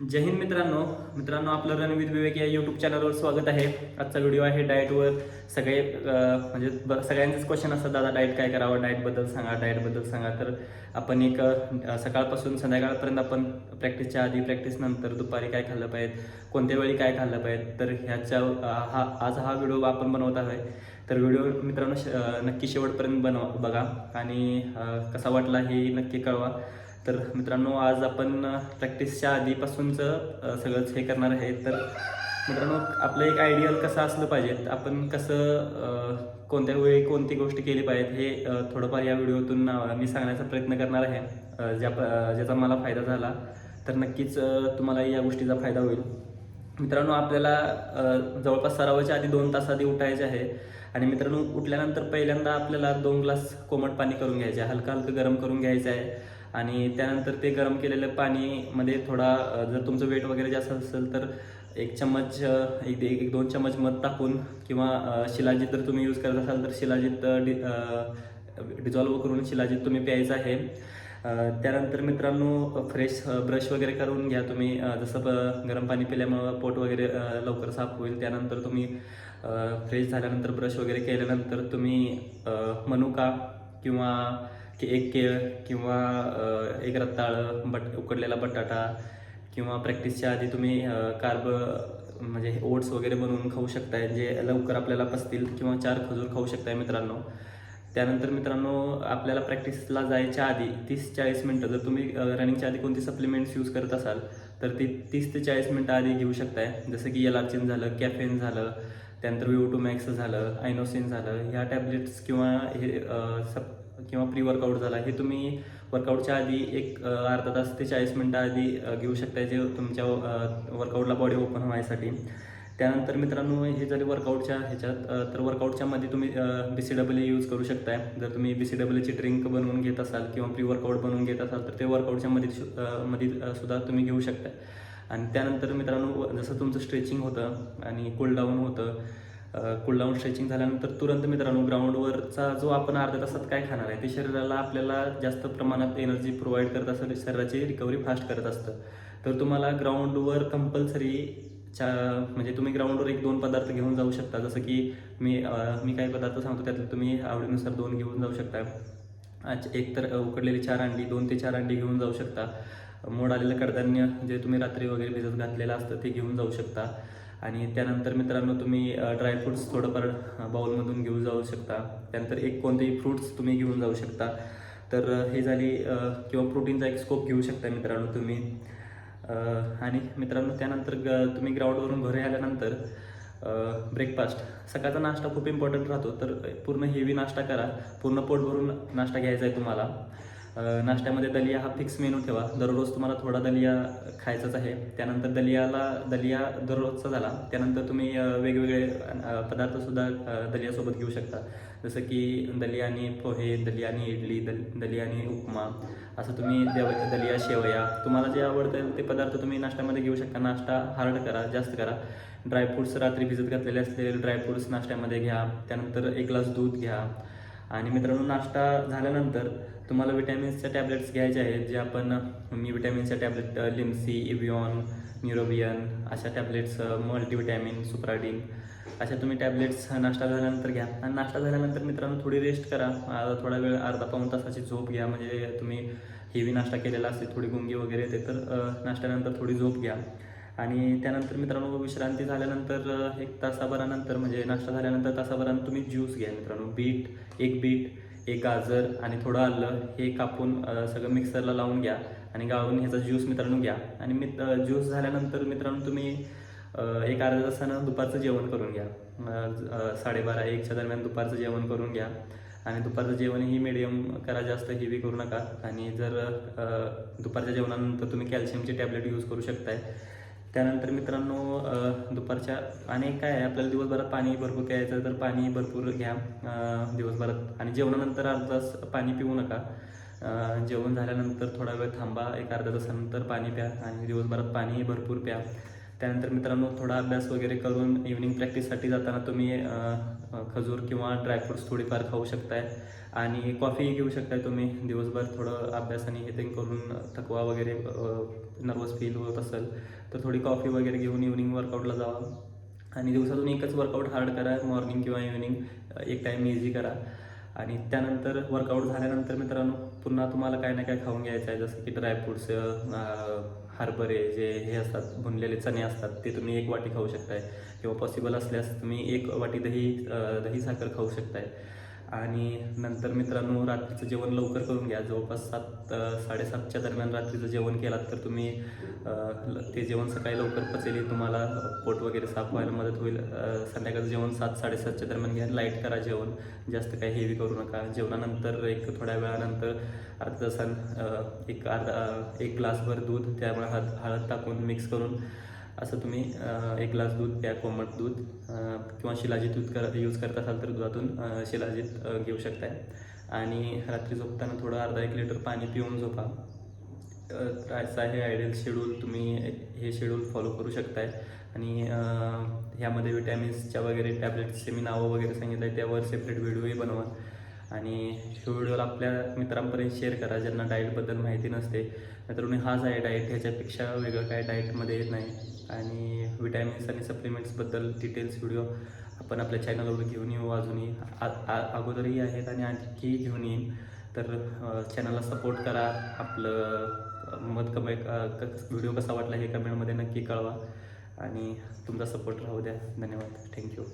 जय हिंद मित्रांनो. मित्रांनो आपलं रणवीर विवेक या यूट्यूब चॅनलवर स्वागत आहे. आजचा व्हिडिओ आहे डाएटवर सगळे म्हणजे ब- सगळ्यांचेच क्वेश्चन असतात दादा डाएट काय करावं? डाएटबद्दल सांगा डाएटबद्दल सांगा. तर आपण एक सकाळपासून संध्याकाळपर्यंत आपण प्रॅक्टिसच्या आधी प्रॅक्टिस नंतर दुपारी काय खाल्लं पाहिजे कोणत्या वेळी काय खाल्लं पाहिजे तर ह्याच्या हा आज हा व्हिडिओ आपण बनवत आहे तर व्हिडिओ मित्रांनो श- नक्की शेवटपर्यंत बनवा बघा. आणि कसा वाटला हे नक्की कळवा. तर मित्रांनो आज आपण प्रॅक्टिसच्या आधीपासूनचं सगळंच हे करणार आहे. तर मित्रांनो आपलं एक आयडियल कसं असलं पाहिजे? आपण कसं कोणत्या वेळी कोणती गोष्ट केली पाहिजे हे थोडंफार या व्हिडिओतून मी सांगण्याचा प्रयत्न करणार आहे. ज्या प- ज्याचा मला फायदा झाला तर नक्कीच तुम्हाला या गोष्टीचा फायदा होईल. मित्रांनो आपल्याला जवळपास सरावाच्या आधी दोन तास आधी उठायचे आहे. आणि मित्रांनो उठल्यानंतर पहिल्यांदा आपल्याला दोन ग्लास कोमट पाणी करून घ्यायचे आहे. हलकं हलकं गरम करून घ्यायचं आहे. आणि त्यानंतर ते गरम केलेलं पाणीमध्ये थोडा जर तुमचं वेट वगैरे जास्त असेल तर एक चम्मच एक एक दोन चम्मच मध टाकून किंवा शिलाजीत जर तुम्ही यूज करत असाल तर शिलाजीत डि डिझॉल्व करून शिलाजीत तुम्ही प्यायचं आहे. त्यानंतर मित्रांनो फ्रेश ब्रश वगैरे करून घ्या तुम्ही. जसं ब- गरम पाणी पिल्यामुळं पोट वगैरे लवकर साफ होईल. त्यानंतर तुम्ही फ्रेश झाल्यानंतर ब्रश वगैरे केल्यानंतर तुम्ही मनुका किंवा की एक केळ किंवा एक रताळं बट उकडलेला बटाटा किंवा प्रॅक्टिसच्या आधी तुम्ही कार्ब म्हणजे ओट्स वगैरे बनवून खाऊ शकताय जे लवकर आपल्याला पसतील किंवा चार खजूर खाऊ शकताय मित्रांनो. त्यानंतर मित्रांनो आपल्याला प्रॅक्टिसला जायच्या आधी तीस चाळीस मिनटं जर तुम्ही रनिंगच्या आधी कोणती सप्लिमेंट्स यूज करत असाल तर ती तीस ते चाळीस मिनटं आधी घेऊ शकताय. जसं की यलार्चिन झालं कॅफेन झालं त्यानंतर विओ टू मॅक्स झालं आयनोसिन झालं ह्या टॅबलेट्स किंवा हे सप किंवा प्री वर्कआउट झाला हे तुम्ही वर्कआउटच्या आधी एक अर्धा तास ते चाळीस मिनटं आधी घेऊ शकता जे तुमच्या वर्कआउटला बॉडी ओपन व्हायसाठी. त्यानंतर मित्रांनो हे झाले वर्कआउटच्या ह्याच्यात तर वर्कआउटच्या मध्ये तुम्ही बी सी डब्ल्यू यूज करू शकताय. जर तुम्ही बी सी डब्ल्यूची ड्रिंक बनवून घेत असाल किंवा प्री वर्कआउट बनवून घेत असाल तर ते वर्कआउटच्या मध्ये सु- मध्ये सुद्धा तुम्ही घेऊ शकताय. आणि त्यानंतर मित्रांनो जसं तुमचं स्ट्रेचिंग होतं आणि कूलडाऊन होतं कूलडाऊन स्ट्रेचिंग झाल्यानंतर तुरंत मित्रांनो ग्राउंडवरचा जो आपण अर्ध्या तासात काय खाणार आहे ते शरीराला आपल्याला जास्त प्रमाणात एनर्जी प्रोव्हाइड करत असतं शरीराची रिकव्हरी फास्ट करत असतं. तर तुम्हाला ग्राउंडवर कंपल्सरी चा म्हणजे तुम्ही ग्राउंडवर एक दोन पदार्थ घेऊन जाऊ शकता. जसं की मी मी काही पदार्थ सांगतो त्यातले तुम्ही आवडीनुसार दोन घेऊन जाऊ शकता. आज एक तर उकडलेली चार अंडी दोन ते चार अंडी घेऊन जाऊ शकता. मोड आलेलं कडधान्य जे तुम्ही रात्री वगैरे भिजत घातलेलं असतं ते घेऊन जाऊ शकता. आणि त्यानंतर मित्रांनो तुम्ही ड्रायफ्रुट्स थोडंफार बाउलमधून घेऊन जाऊ शकता. त्यानंतर एक कोणतेही फ्रुट्स तुम्ही घेऊन जाऊ शकता. तर हे झाली किंवा प्रोटीनचा एक स्कोप घेऊ शकता मित्रांनो तुम्ही. आणि मित्रांनो त्यानंतर ग तुम्ही ग्राउंडवरून घरी आल्यानंतर ब्रेकफास्ट सकाळचा नाश्ता खूप इम्पॉर्टंट राहतो. तर पूर्ण हेवी नाश्ता करा. पूर्ण पोट भरून नाश्ता घ्यायचा आहे तुम्हाला. नाश्त्यामध्ये दलिया हा फिक्स मेनू ठेवा. दररोज तुम्हाला थोडा दलिया खायचाच आहे. त्यानंतर दलियाला दलिया दररोजचा झाला. त्यानंतर तुम्ही वेगवेगळे पदार्थसुद्धा दलियासोबत घेऊ शकता. जसं की दलियानी पोहे दलियानी इडली दल दलियानी उपमा. असं तुम्ही देव दलिया शेवया. तुम्हाला जे आवडतं ते पदार्थ तुम्ही नाश्त्यामध्ये घेऊ शकता. नाश्ता हार्ड करा जास्त करा. ड्रायफ्रूट्स रात्री भिजत घातलेले असलेले ड्रायफ्रूट्स नाश्त्यामध्ये घ्या. त्यानंतर एक ग्लास दूध घ्या. आणि मित्रांनो नाश्ता झाल्यानंतर तुम्हाला विटॅमिन्सच्या टॅबलेट्स घ्यायचे आहेत जे आपण मी विटॅमिन्सच्या टॅबलेट लिम्सी इव्हिऑन न्युरोबियन अशा टॅबलेट्स मल्टीविटॅमिन सुप्राडीन अशा तुम्ही टॅबलेट्स नाश्ता झाल्यानंतर घ्या. आणि नाश्ता झाल्यानंतर मित्रांनो थोडी रेस्ट करा. थोडा वेळ अर्धा पाऊण तासाची झोप घ्या. म्हणजे तुम्ही हेवी नाश्ता केलेला असेल थोडी गुंगी वगैरे येते तर नाश्त्यानंतर थोडी झोप घ्या. आणि त्यानंतर मित्रांनो विश्रांती झाल्यानंतर एक तासाभरानंतर म्हणजे नाश्ता झाल्यानंतर तासाभरानं तुम्ही ज्यूस घ्या मित्रांनो. बीट एक बीट एक गाजर आणि थोडं आलं हे कापून सगळं मिक्सरला लावून घ्या आणि गाळून ह्याचा ज्यूस मित्रांनो घ्या. आणि मित ज्यूस झाल्यानंतर मित्रांनो तुम्ही एक अर्ध्या तासानं दुपारचं जेवण करून घ्या. साडेबारा एकच्या दरम्यान दुपारचं जेवण करून घ्या. आणि दुपारचं जेवण ही मिडियम करा जास्त हेवी करू नका. आणि जर दुपारच्या जेवणानंतर तुम्ही कॅल्शियमची टॅबलेट यूज करू शकताय त्यानंतर मित्रांनो दुपारच्या आणि काय आहे? आपल्याला दिवसभरात पाणी भरपूर प्यायचं तर पाणी भरपूर घ्या दिवसभरात. आणि जेवणानंतर अर्धा तास पाणी पिऊ नका. जेवण झाल्यानंतर थोडा वेळ थांबा एक अर्ध्या तासानंतर पाणी प्या आणि दिवसभरात पाणी भरपूर प्या. त्यानंतर मित्रांनो थोडा अभ्यास वगैरे करून इव्हनिंग प्रॅक्टिससाठी जाताना तुम्ही खजूर किंवा ड्रायफ्रुट्स थोडीफार खाऊ शकताय. आणि कॉफीही घेऊ शकताय तुम्ही. दिवसभर थोडं अभ्यास आणि हे ते करून थकवा वगैरे नर्वस फील होत असेल तर थोडी कॉफी वगैरे घेऊन इव्हनिंग वर्कआउटला जावा. आणि दिवसातून एकच वर्कआउट हार्ड करा मॉर्निंग किंवा इव्हनिंग एक टाईम इझी करा. आणि त्यानंतर वर्कआउट झाल्यानंतर मित्रांनो पुन्हा तुम्हाला काय ना काय खाऊन घ्यायचं आहे. जसं की ड्रायफ्रुट्स हरभरे जे हे असतात भुनलेले चणे असतात ते तुम्ही एक वाटी खाऊ शकताय. किंवा पॉसिबल असल्यास तुम्ही एक वाटी दही दही साखर खाऊ शकताय. आणि नंतर मित्रांनो रात्रीचं जेवण लवकर करून घ्या. जवळपास सात साडेसातच्या दरम्यान रात्रीचं जेवण केलात तर तुम्ही ते जेवण सकाळी लवकर पचेल तुम्हाला पोट वगैरे साफ व्हायला मदत होईल. संध्याकाळचं जेवण सात साडेसातच्या दरम्यान घ्या. लाइट करा जेवण. जास्त काही हेवी करू नका. जेवणानंतर एक थोड्या वेळानंतर अर्धा तासान एक अर्धा एक ग्लासभर दूध त्यामुळे हळद हळद टाकून मिक्स करून असं तुम्ही एक ग्लास दूध प्या कोमट दूध किंवा शिलाजीत दूध कर यूज करत असाल तर दुधातून शिलाजीत घेऊ शकताय. आणि रात्री झोपताना थोडं अर्धा एक लिटर पाणी पिऊन झोपा. असा हे असं आहे आयडियल शेड्यूल तुम्ही हे शेड्यूल फॉलो करू शकताय. आणि ह्यामध्ये विटॅमिन्सच्या वगैरे टॅबलेट्सचे मी नावं वगैरे सांगितलं आहे त्यावर सेपरेट व्हिडिओही बनवा. आणि व्हिडिओला आपल्या मित्रांपर्यंत शेअर करा ज्यांना डाएटबद्दल माहिती नसते. मित्रांनो हाच आहे डाएट ह्याच्यापेक्षा वेगळं काय डाएटमध्ये येत नाही. आणि विटॅमिन्स आणि सप्लिमेंट्सबद्दल डिटेल्स व्हिडिओ आपण आपल्या चॅनलवर घेऊन येऊ. अजूनही आ- अगोदरही आहेत आणि आणखी घेऊन येईन. तर चॅनलला सपोर्ट करा. आपलं मत कमे व्हिडिओ कसा वाटला हे कमेंटमध्ये नक्की कळवा. आणि तुमचा सपोर्ट राहू द्या. धन्यवाद. थँक्यू.